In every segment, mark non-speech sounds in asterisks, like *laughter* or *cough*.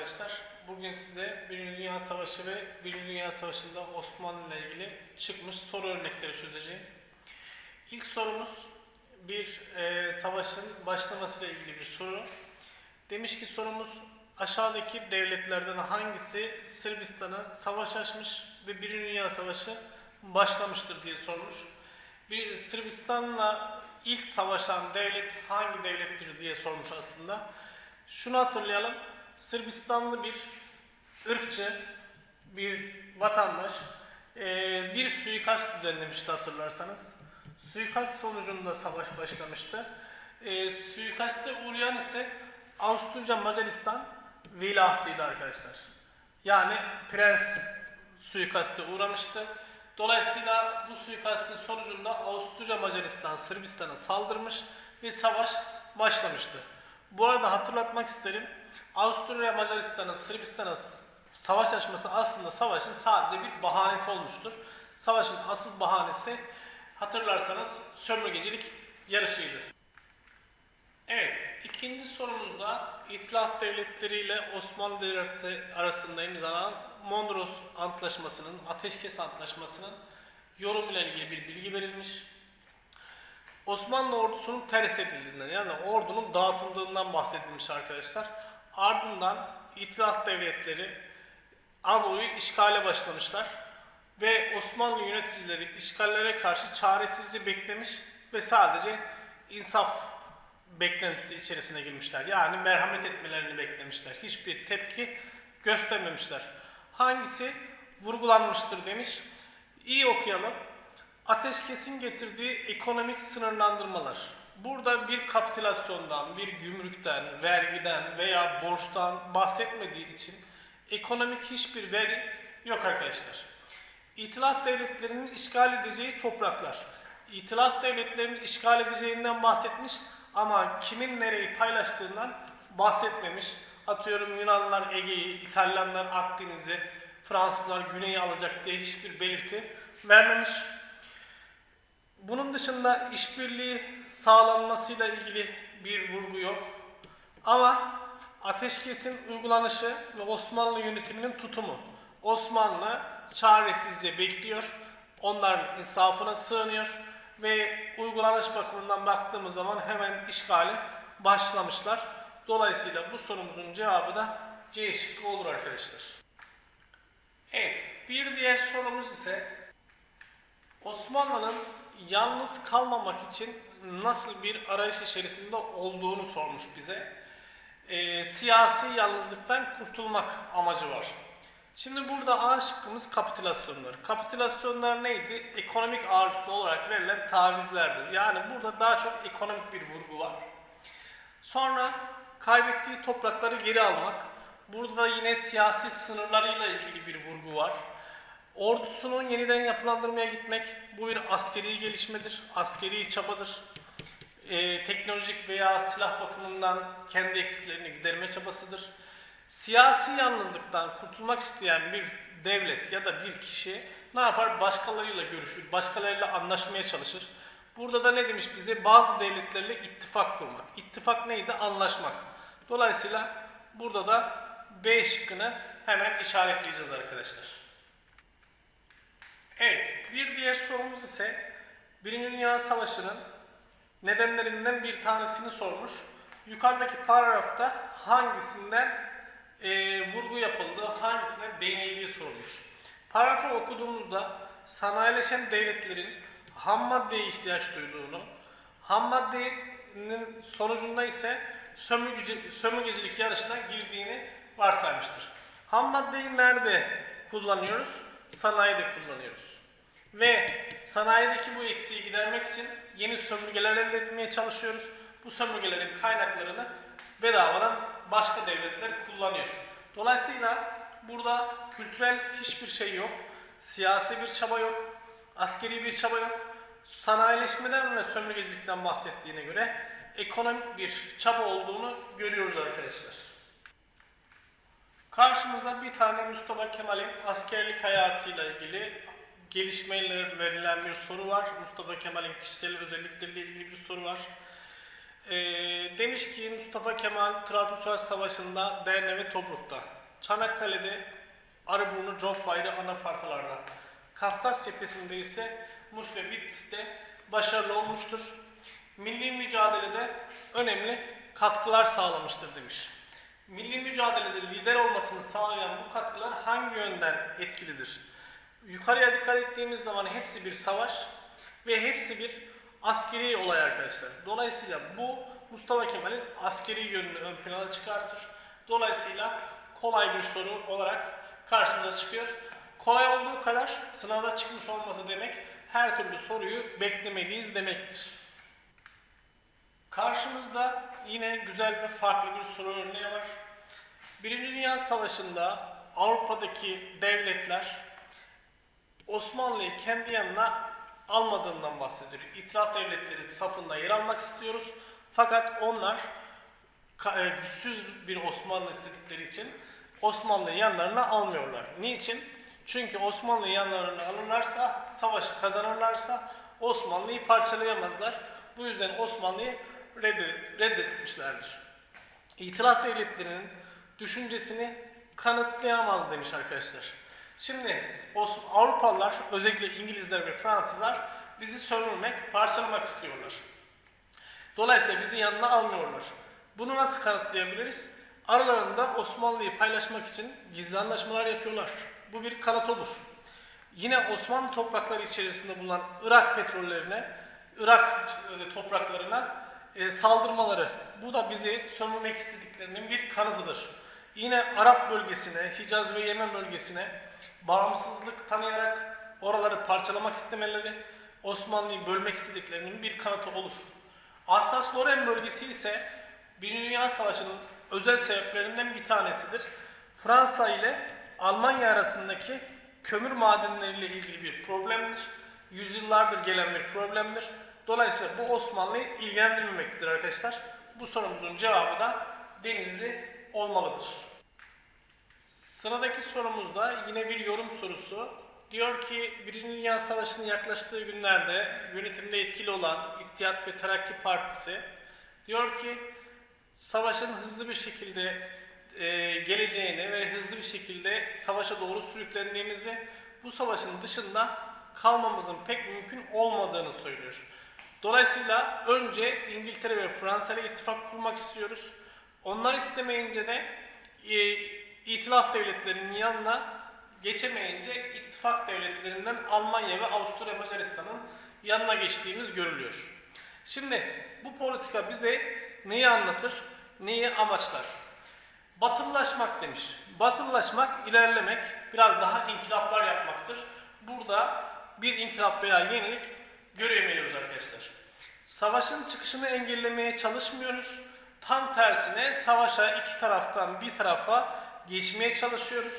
arkadaşlar. Bugün size Birinci Dünya Savaşı ve Birinci Dünya Savaşı'nda Osmanlı ile ilgili çıkmış soru örnekleri çözeceğim. İlk sorumuz bir e, savaşın başlamasıyla ilgili bir soru. Demiş ki sorumuz aşağıdaki devletlerden hangisi Sırbistan'a savaş açmış ve Birinci Dünya Savaşı başlamıştır diye sormuş. Bir Sırbistan'la ilk savaşan devlet hangi devlettir diye sormuş aslında. Şunu hatırlayalım. Sırbistanlı bir ırkçı, bir vatandaş eee, bir suikast düzenlemişti hatırlarsanız. Suikast sonucunda savaş başlamıştı. Eee suikaste uğrayan ise Avusturya Macaristan veliahtıydı arkadaşlar. Yani prens suikaste uğramıştı. Dolayısıyla bu suikastin sonucunda Avusturya Macaristan Sırbistan'a saldırmış ve savaş başlamıştı. Bu arada hatırlatmak isterim. Avusturya Macaristan'ın Sırbistan'a savaş açması aslında savaşın sadece bir bahanesi olmuştur. Savaşın asıl bahanesi hatırlarsanız sömürgecilik yarışıydı. Evet, ikinci sorumuzda İtilaf Devletleri ile Osmanlı Devleti arasında imzalanan Mondros Antlaşması'nın, Ateşkes Antlaşması'nın yorumuyla ilgili bir bilgi verilmiş. Osmanlı ordusunun terhis edildiğinden yani ordunun dağıtıldığından bahsedilmiş arkadaşlar. Ardından İtilaf Devletleri Anadolu'yu işgale başlamışlar ve Osmanlı yöneticileri işgallere karşı çaresizce beklemiş ve sadece insaf beklentisi içerisine girmişler. Yani merhamet etmelerini beklemişler. Hiçbir tepki göstermemişler. Hangisi vurgulanmıştır demiş. İyi okuyalım. Ateşkesin getirdiği ekonomik sınırlandırmalar. Burada bir kapitülasyondan, bir gümrükten, vergiden veya borçtan bahsetmediği için ekonomik hiçbir veri yok arkadaşlar. İtilaf devletlerinin işgal edeceği topraklar. İtilaf devletlerinin işgal edeceğinden bahsetmiş ama kimin nereyi paylaştığından bahsetmemiş. Atıyorum Yunanlılar Ege'yi, İtalyanlar Akdeniz'i, Fransızlar Güney'i alacak diye hiçbir belirti vermemiş. Bunun dışında işbirliği sağlanmasıyla ilgili bir vurgu yok. Ama ateşkesin uygulanışı ve Osmanlı yönetiminin tutumu. Osmanlı çaresizce bekliyor. Onların insafına sığınıyor ve uygulanış bakımından baktığımız zaman hemen işgale başlamışlar. Dolayısıyla bu sorumuzun cevabı da C şıkkı olur arkadaşlar. Evet, bir diğer sorumuz ise Osmanlı'nın yalnız kalmamak için nasıl bir arayış içerisinde olduğunu sormuş bize. Ee, siyasi yalnızlıktan kurtulmak amacı var. Şimdi burada A şıkkımız kapitülasyonlar. Kapitülasyonlar neydi? Ekonomik ağırlıklı olarak verilen tavizlerdir. Yani burada daha çok ekonomik bir vurgu var. Sonra kaybettiği toprakları geri almak. Burada da yine siyasi sınırlarıyla ilgili bir vurgu var. Ordusunun yeniden yapılandırmaya gitmek bu bir askeri gelişmedir, askeri çabadır. Ee, teknolojik veya silah bakımından kendi eksiklerini giderme çabasıdır. Siyasi yalnızlıktan kurtulmak isteyen bir devlet ya da bir kişi ne yapar? Başkalarıyla görüşür, başkalarıyla anlaşmaya çalışır. Burada da ne demiş bize? Bazı devletlerle ittifak kurmak. İttifak neydi? Anlaşmak. Dolayısıyla burada da B şıkkını hemen işaretleyeceğiz arkadaşlar. Evet, bir diğer sorumuz ise Birinci Dünya Savaşı'nın nedenlerinden bir tanesini sormuş. Yukarıdaki paragrafta hangisinden eee, vurgu yapıldığı, hangisine değinildiği sorulmuş. Paragrafı okuduğumuzda sanayileşen devletlerin ham maddeye ihtiyaç duyduğunu, ham maddenin sonucunda ise sömürgeci, sömürgecilik yarışına girdiğini varsaymıştır. Ham maddeyi nerede kullanıyoruz? Sanayide kullanıyoruz. Ve sanayideki bu eksiği gidermek için yeni sömürgeler elde etmeye çalışıyoruz. Bu sömürgelerin kaynaklarını bedavadan başka devletler kullanıyor. Dolayısıyla burada kültürel hiçbir şey yok. Siyasi bir çaba yok. Askeri bir çaba yok. Sanayileşmeden ve sömürgecilikten bahsettiğine göre ekonomik bir çaba olduğunu görüyoruz arkadaşlar. Karşımıza bir tane Mustafa Kemal'in askerlik hayatıyla ilgili gelişmeler verilen bir soru var. Mustafa Kemal'in kişisel özellikleriyle ilgili bir soru var. Ee, demiş ki Mustafa Kemal Trabzon Savaşı'nda Derne ve Tobruk'ta, Çanakkale'de Arıburnu, Cokbayırı, Anafartalar'da, Kafkas cephesinde ise Muş ve Bitlis'te başarılı olmuştur. Milli mücadelede önemli katkılar sağlamıştır demiş. Milli mücadelede lider olmasını sağlayan bu katkılar hangi yönden etkilidir? Yukarıya dikkat ettiğimiz zaman hepsi bir savaş ve hepsi bir askeri olay arkadaşlar. Dolayısıyla bu Mustafa Kemal'in askeri yönünü ön plana çıkartır. Dolayısıyla kolay bir soru olarak karşımıza çıkıyor. Kolay olduğu kadar sınavda çıkmış olması demek her türlü soruyu beklemeliyiz demektir. Karşımızda yine güzel ve farklı bir soru örneği var. Birinci Dünya Savaşı'nda Avrupa'daki devletler Osmanlı'yı kendi yanına almadığından bahsediyor. İtilaf devletleri safında yer almak istiyoruz. Fakat onlar e, güçsüz bir Osmanlı istedikleri için Osmanlı'yı yanlarına almıyorlar. Niçin? Çünkü Osmanlı'yı yanlarına alırlarsa, savaşı kazanırlarsa Osmanlı'yı parçalayamazlar. Bu yüzden Osmanlı'yı redde- reddetmişlerdir. İtilaf devletlerinin düşüncesini kanıtlayamaz demiş arkadaşlar. Şimdi Avrupalılar, özellikle İngilizler ve Fransızlar bizi sömürmek, parçalamak istiyorlar. Dolayısıyla bizi yanına almıyorlar. Bunu nasıl kanıtlayabiliriz? Aralarında Osmanlı'yı paylaşmak için gizli anlaşmalar yapıyorlar. Bu bir kanıt olur. Yine Osmanlı toprakları içerisinde bulunan Irak petrollerine, Irak e, topraklarına e, saldırmaları. Bu da bizi sömürmek istediklerinin bir kanıtıdır. Yine Arap bölgesine, Hicaz ve Yemen bölgesine bağımsızlık tanıyarak oraları parçalamak istemeleri, Osmanlı'yı bölmek istediklerinin bir kanıtı olur. Alsas-Lorraine bölgesi ise Birinci Dünya Savaşı'nın özel sebeplerinden bir tanesidir. Fransa ile Almanya arasındaki kömür madenleriyle ilgili bir problemdir. Yüzyıllardır gelen bir problemdir. Dolayısıyla bu Osmanlı'yı ilgilendirmemektedir arkadaşlar. Bu sorumuzun cevabı da Denizli olmalıdır. Sıradaki sorumuzda yine bir yorum sorusu. Diyor ki Birinci Dünya Savaşı'nın yaklaştığı günlerde yönetimde etkili olan İttihat ve Terakki Partisi diyor ki savaşın hızlı bir şekilde e, geleceğini ve hızlı bir şekilde savaşa doğru sürüklendiğimizi, bu savaşın dışında kalmamızın pek mümkün olmadığını söylüyor. Dolayısıyla önce İngiltere ve Fransa ile ittifak kurmak istiyoruz. Onlar istemeyince de e, itilaf devletlerinin yanına geçemeyince ittifak devletlerinden Almanya ve Avusturya Macaristan'ın yanına geçtiğimiz görülüyor. Şimdi bu politika bize neyi anlatır, neyi amaçlar? Batılılaşmak demiş. Batılılaşmak, ilerlemek, biraz daha inkılaplar yapmaktır. Burada bir inkılap veya yenilik göremiyoruz arkadaşlar. Savaşın çıkışını engellemeye çalışmıyoruz. Tam tersine savaşa iki taraftan bir tarafa geçmeye çalışıyoruz.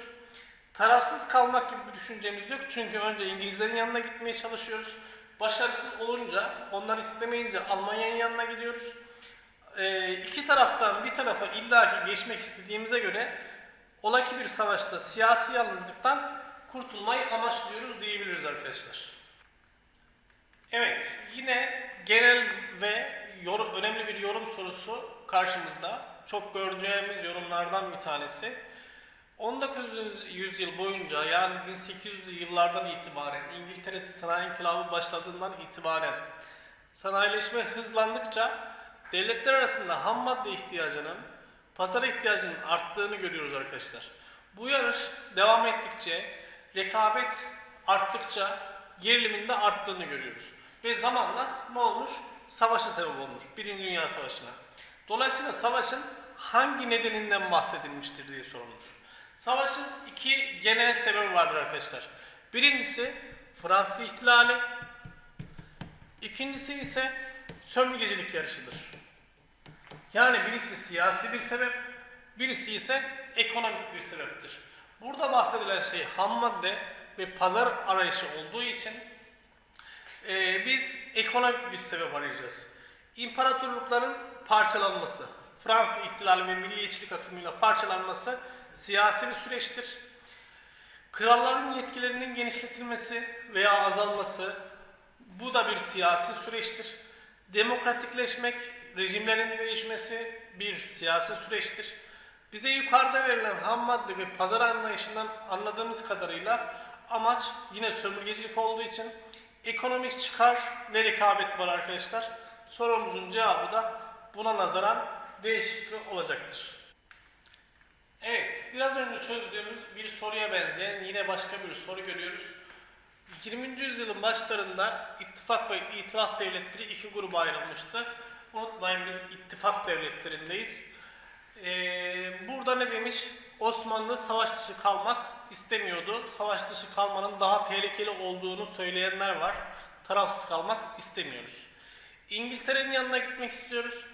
Tarafsız kalmak gibi bir düşüncemiz yok. Çünkü önce İngilizlerin yanına gitmeye çalışıyoruz. Başarısız olunca, onlar istemeyince Almanya'nın yanına gidiyoruz. Ee, iki taraftan bir tarafa illaki geçmek istediğimize göre ola ki bir savaşta siyasi yalnızlıktan kurtulmayı amaçlıyoruz diyebiliriz arkadaşlar. Evet, yine genel ve yor- önemli bir yorum sorusu karşımızda. Çok göreceğimiz yorumlardan bir tanesi. 19. yüzyıl boyunca yani 1800'lü yıllardan itibaren İngiltere sanayi inkılabı başladığından itibaren sanayileşme hızlandıkça devletler arasında ham madde ihtiyacının pazar ihtiyacının arttığını görüyoruz arkadaşlar. Bu yarış devam ettikçe rekabet arttıkça gerilimin de arttığını görüyoruz. Ve zamanla ne olmuş? Savaşa sebep olmuş. Birinci Dünya Savaşı'na. Dolayısıyla savaşın hangi nedeninden bahsedilmiştir diye sorulmuş. Savaşın iki genel sebebi vardır arkadaşlar. Birincisi Fransız ihtilali, ikincisi ise sömürgecilik yarışıdır. Yani birisi siyasi bir sebep, birisi ise ekonomik bir sebeptir. Burada bahsedilen şey ham madde ve pazar arayışı olduğu için e, biz ekonomik bir sebep arayacağız. İmparatorlukların parçalanması, Fransız ihtilali ve milliyetçilik akımıyla parçalanması siyasi bir süreçtir. Kralların yetkilerinin genişletilmesi veya azalması bu da bir siyasi süreçtir. Demokratikleşmek rejimlerin değişmesi bir siyasi süreçtir. Bize yukarıda verilen ham madde ve pazar anlayışından anladığımız kadarıyla amaç yine sömürgecilik olduğu için ekonomik çıkar ve rekabet var arkadaşlar. Sorumuzun cevabı da buna nazaran değişiklik olacaktır. Evet, biraz önce çözdüğümüz bir soruya benzeyen yine başka bir soru görüyoruz. 20. yüzyılın başlarında ittifak ve itilaf devletleri iki gruba ayrılmıştı. Unutmayın biz ittifak devletlerindeyiz. Ee, burada ne demiş? Osmanlı savaş dışı kalmak istemiyordu. Savaş dışı kalmanın daha tehlikeli olduğunu söyleyenler var. Tarafsız kalmak istemiyoruz. İngiltere'nin yanına gitmek istiyoruz.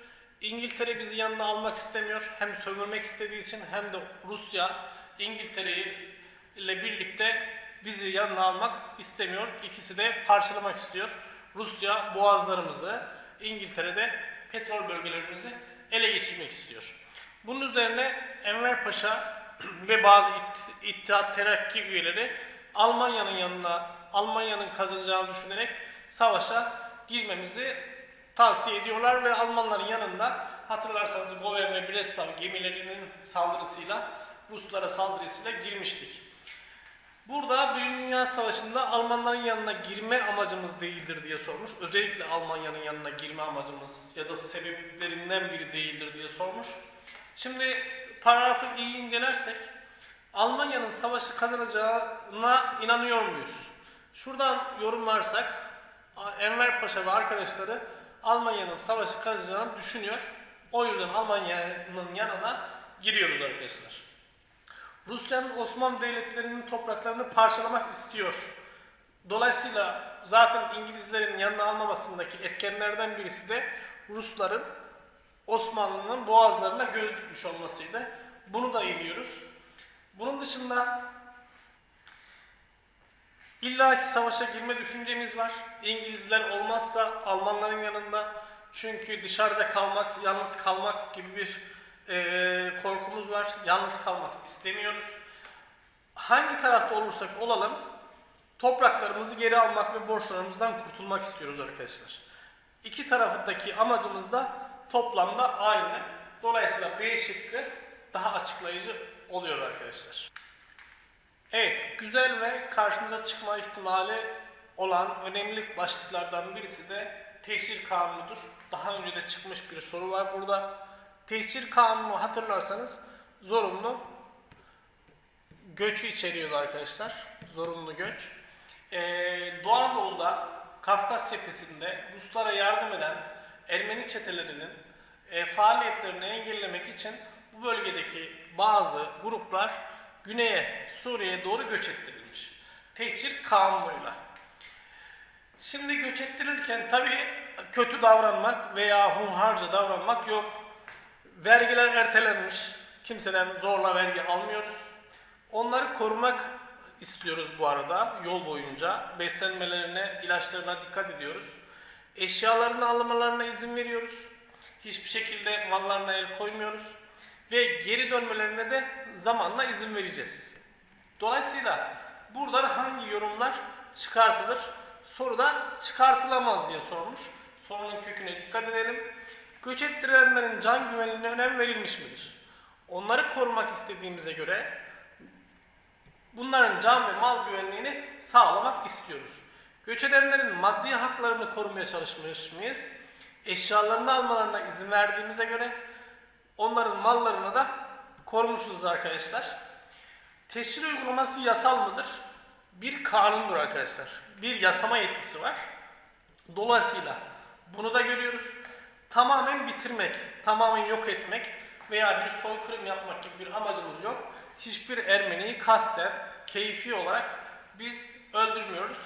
İngiltere bizi yanına almak istemiyor. Hem sömürmek istediği için hem de Rusya İngiltere'yi ile birlikte bizi yanına almak istemiyor. İkisi de parçalamak istiyor. Rusya boğazlarımızı, İngiltere'de petrol bölgelerimizi ele geçirmek istiyor. Bunun üzerine Enver Paşa *clears throat* ve bazı İtt- İttihat Terakki üyeleri Almanya'nın yanına, Almanya'nın kazanacağını düşünerek savaşa girmemizi tavsiye ediyorlar ve Almanların yanında hatırlarsanız Goven ve Breslau gemilerinin saldırısıyla Ruslara saldırısıyla girmiştik. Burada Birinci Dünya Savaşı'nda Almanların yanına girme amacımız değildir diye sormuş. Özellikle Almanya'nın yanına girme amacımız ya da sebeplerinden biri değildir diye sormuş. Şimdi paragrafı iyi incelersek Almanya'nın savaşı kazanacağına inanıyor muyuz? Şuradan yorumlarsak Enver Paşa ve arkadaşları Almanya'nın savaşı kazanacağını düşünüyor. O yüzden Almanya'nın yanına giriyoruz arkadaşlar. Rusya'nın Osmanlı devletlerinin topraklarını parçalamak istiyor. Dolayısıyla zaten İngilizlerin yanına almamasındaki etkenlerden birisi de Rusların Osmanlı'nın boğazlarına göz dikmiş olmasıydı. Bunu da iliyoruz. Bunun dışında illaki savaşa girme düşüncemiz var. İngilizler olmazsa Almanların yanında çünkü dışarıda kalmak, yalnız kalmak gibi bir eee, korkumuz var. Yalnız kalmak istemiyoruz. Hangi tarafta olursak olalım topraklarımızı geri almak ve borçlarımızdan kurtulmak istiyoruz arkadaşlar. İki tarafındaki amacımız da toplamda aynı. Dolayısıyla B şıkkı daha açıklayıcı oluyor arkadaşlar. Evet, güzel ve karşımıza çıkma ihtimali olan önemli başlıklardan birisi de teşhir kanunudur. Daha önce de çıkmış bir soru var burada. Teşhir kanunu hatırlarsanız zorunlu göçü içeriyordu arkadaşlar. Zorunlu göç. Ee, Doğu Anadolu'da Kafkas cephesinde Ruslara yardım eden Ermeni çetelerinin e, faaliyetlerini engellemek için bu bölgedeki bazı gruplar güneye Suriye'ye doğru göç ettirilmiş. Tehcir kanunuyla. Şimdi göç ettirirken tabii kötü davranmak veya hunharca davranmak yok. Vergiler ertelenmiş. Kimseden zorla vergi almıyoruz. Onları korumak istiyoruz bu arada yol boyunca. Beslenmelerine, ilaçlarına dikkat ediyoruz. Eşyalarını almalarına izin veriyoruz. Hiçbir şekilde mallarına el koymuyoruz. Ve geri dönmelerine de zamanla izin vereceğiz. Dolayısıyla burada hangi yorumlar çıkartılır? Soruda çıkartılamaz diye sormuş. Sorunun köküne dikkat edelim. Göç ettirilenlerin can güvenliğine önem verilmiş midir? Onları korumak istediğimize göre bunların can ve mal güvenliğini sağlamak istiyoruz. Göç edenlerin maddi haklarını korumaya çalışmış mıyız? Eşyalarını almalarına izin verdiğimize göre onların mallarını da korumuşuz arkadaşlar. Teşhir uygulaması yasal mıdır? Bir kanundur arkadaşlar. Bir yasama yetkisi var. Dolayısıyla bunu da görüyoruz. Tamamen bitirmek, tamamen yok etmek veya bir soykırım yapmak gibi bir amacımız yok. Hiçbir Ermeniyi kasten, keyfi olarak biz öldürmüyoruz.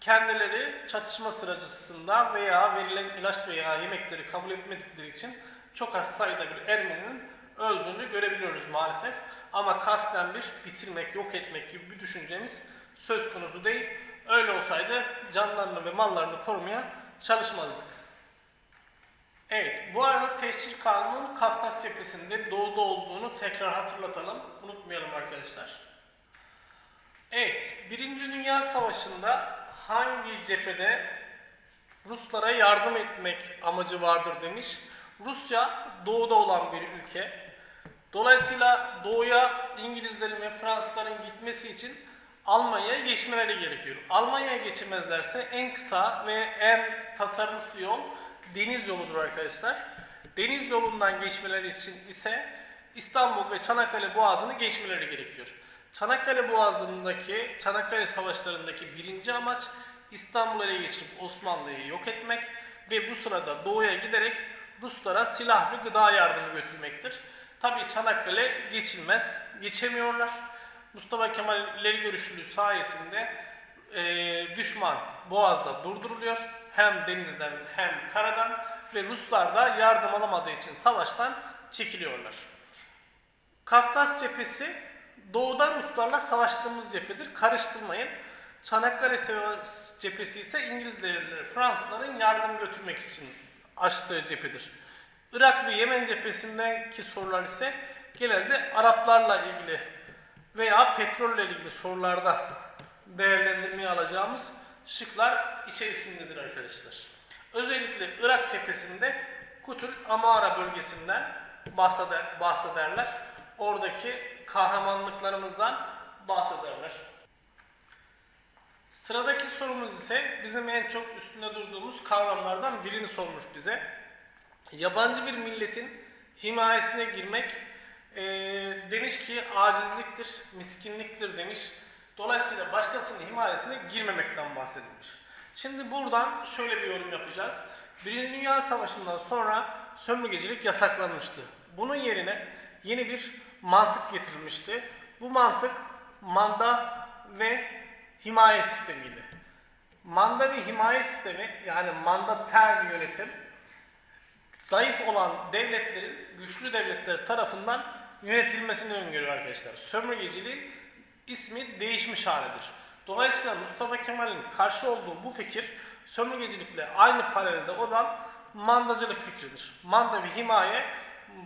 Kendileri çatışma sırasında veya verilen ilaç veya yemekleri kabul etmedikleri için çok az sayıda bir Ermeninin öldüğünü görebiliyoruz maalesef. Ama kasten bir bitirmek, yok etmek gibi bir düşüncemiz söz konusu değil. Öyle olsaydı canlarını ve mallarını korumaya çalışmazdık. Evet, bu arada Tehcir Kanunu'nun Kafkas cephesinde doğuda olduğunu tekrar hatırlatalım. Unutmayalım arkadaşlar. Evet, Birinci Dünya Savaşı'nda hangi cephede Ruslara yardım etmek amacı vardır demiş. Rusya doğuda olan bir ülke. Dolayısıyla doğuya İngilizlerin ve Fransızların gitmesi için Almanya'ya geçmeleri gerekiyor. Almanya'ya geçemezlerse en kısa ve en tasarruflu yol deniz yoludur arkadaşlar. Deniz yolundan geçmeleri için ise İstanbul ve Çanakkale Boğazı'nı geçmeleri gerekiyor. Çanakkale Boğazı'ndaki, Çanakkale Savaşları'ndaki birinci amaç İstanbul'u ele geçirip Osmanlı'yı yok etmek ve bu sırada doğuya giderek Ruslara silah ve gıda yardımı götürmektir. Tabii Çanakkale geçilmez, geçemiyorlar. Mustafa Kemal ileri görüşlülüğü sayesinde eee, düşman Boğaz'da durduruluyor. Hem denizden hem karadan ve Ruslar da yardım alamadığı için savaştan çekiliyorlar. Kafkas cephesi doğudan Ruslarla savaştığımız cephedir. Karıştırmayın. Çanakkale cephesi ise İngilizlerle Fransızların yardım götürmek için açtığı cephedir. Irak ve Yemen cephesindeki sorular ise genelde Araplarla ilgili veya petrolle ilgili sorularda değerlendirmeye alacağımız şıklar içerisindedir arkadaşlar. Özellikle Irak cephesinde Kutul Amara bölgesinden bahseder, bahsederler. Oradaki kahramanlıklarımızdan bahsederler. Sıradaki sorumuz ise bizim en çok üstünde durduğumuz kavramlardan birini sormuş bize. Yabancı bir milletin himayesine girmek eee, demiş ki acizliktir, miskinliktir demiş. Dolayısıyla başkasının himayesine girmemekten bahsedilmiş. Şimdi buradan şöyle bir yorum yapacağız. Birinci Dünya Savaşı'ndan sonra sömürgecilik yasaklanmıştı. Bunun yerine yeni bir mantık getirilmişti. Bu mantık manda ve himaye sistemiydi. Manda ve himaye sistemi yani mandater yönetim zayıf olan devletlerin güçlü devletler tarafından yönetilmesini öngörüyor arkadaşlar. Sömürgeciliğin ismi değişmiş halidir. Dolayısıyla Mustafa Kemal'in karşı olduğu bu fikir sömürgecilikle aynı paralelde olan mandacılık fikridir. Manda ve himaye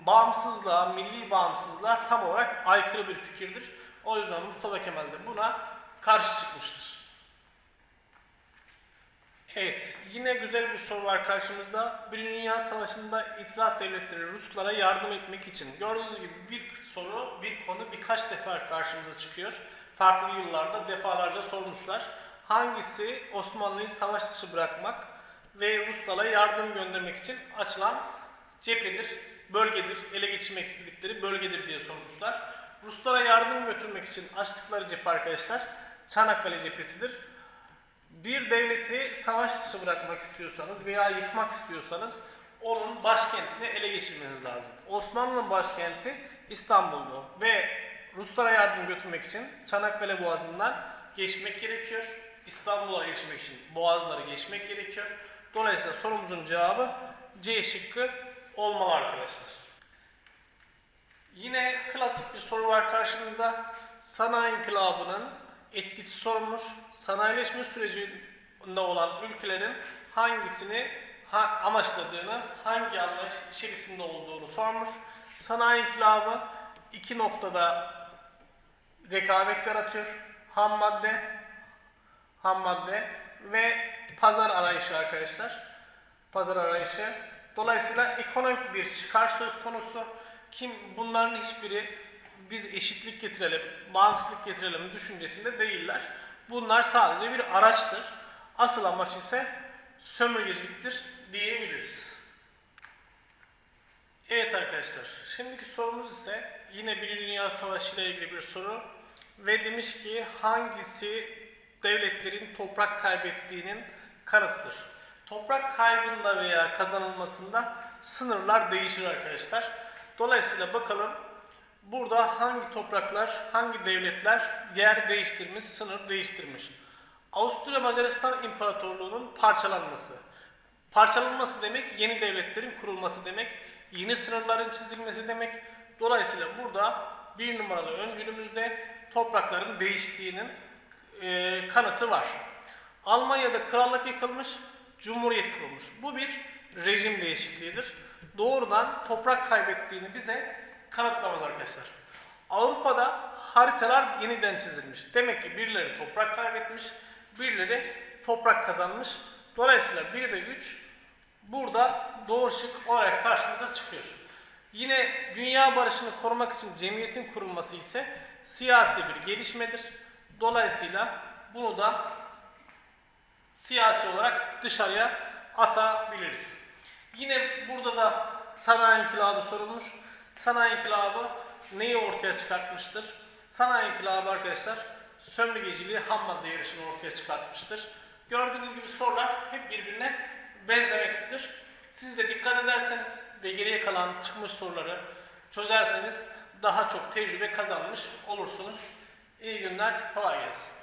bağımsızlığa, milli bağımsızlığa tam olarak aykırı bir fikirdir. O yüzden Mustafa Kemal de buna karşı çıkmıştır. Evet, yine güzel bir soru var karşımızda. Birinci Dünya Savaşı'nda İtilaf Devletleri Ruslara yardım etmek için. Gördüğünüz gibi bir soru, bir konu birkaç defa karşımıza çıkıyor. Farklı yıllarda defalarca sormuşlar. Hangisi Osmanlı'yı savaş dışı bırakmak ve Ruslara yardım göndermek için açılan cephedir, bölgedir, ele geçirmek istedikleri bölgedir diye sormuşlar. Ruslara yardım götürmek için açtıkları cephe arkadaşlar Çanakkale cephesidir bir devleti savaş dışı bırakmak istiyorsanız veya yıkmak istiyorsanız onun başkentini ele geçirmeniz lazım. Osmanlı'nın başkenti İstanbul'du ve Ruslara yardım götürmek için Çanakkale Boğazı'ndan geçmek gerekiyor. İstanbul'a erişmek için Boğazları geçmek gerekiyor. Dolayısıyla sorumuzun cevabı C şıkkı olmalı arkadaşlar. Yine klasik bir soru var karşımızda. Sanayi inkılabının etkisi sorulmuş. Sanayileşme sürecinde olan ülkelerin hangisini ha- amaçladığını, hangi anlayış içerisinde olduğunu sormuş. Sanayi inkılabı iki noktada rekabet yaratıyor. Ham madde, ham madde ve pazar arayışı arkadaşlar. Pazar arayışı. Dolayısıyla ekonomik bir çıkar söz konusu. Kim bunların hiçbiri biz eşitlik getirelim, bağımsızlık getirelim düşüncesinde değiller. Bunlar sadece bir araçtır. Asıl amaç ise sömürgeciliktir diyebiliriz. Evet arkadaşlar, şimdiki sorumuz ise yine Birinci Dünya Savaşı ile ilgili bir soru. Ve demiş ki hangisi devletlerin toprak kaybettiğinin kanıtıdır? Toprak kaybında veya kazanılmasında sınırlar değişir arkadaşlar. Dolayısıyla bakalım burada hangi topraklar, hangi devletler yer değiştirmiş, sınır değiştirmiş. Avusturya Macaristan İmparatorluğu'nun parçalanması. Parçalanması demek yeni devletlerin kurulması demek, yeni sınırların çizilmesi demek. Dolayısıyla burada bir numaralı öncülümüzde toprakların değiştiğinin e, kanıtı var. Almanya'da krallık yıkılmış, cumhuriyet kurulmuş. Bu bir rejim değişikliğidir. Doğrudan toprak kaybettiğini bize kanıtlamaz arkadaşlar. Avrupa'da haritalar yeniden çizilmiş. Demek ki birileri toprak kaybetmiş, birileri toprak kazanmış. Dolayısıyla 1 ve 3 burada doğru şık olarak karşımıza çıkıyor. Yine dünya barışını korumak için cemiyetin kurulması ise siyasi bir gelişmedir. Dolayısıyla bunu da siyasi olarak dışarıya atabiliriz. Yine burada da sanayi inkılabı sorulmuş. Sanayi inkılabı neyi ortaya çıkartmıştır? Sanayi inkılabı arkadaşlar sömürgeciliği ham madde yarışını ortaya çıkartmıştır. Gördüğünüz gibi sorular hep birbirine benzemektedir. Siz de dikkat ederseniz ve geriye kalan çıkmış soruları çözerseniz daha çok tecrübe kazanmış olursunuz. İyi günler, kolay gelsin.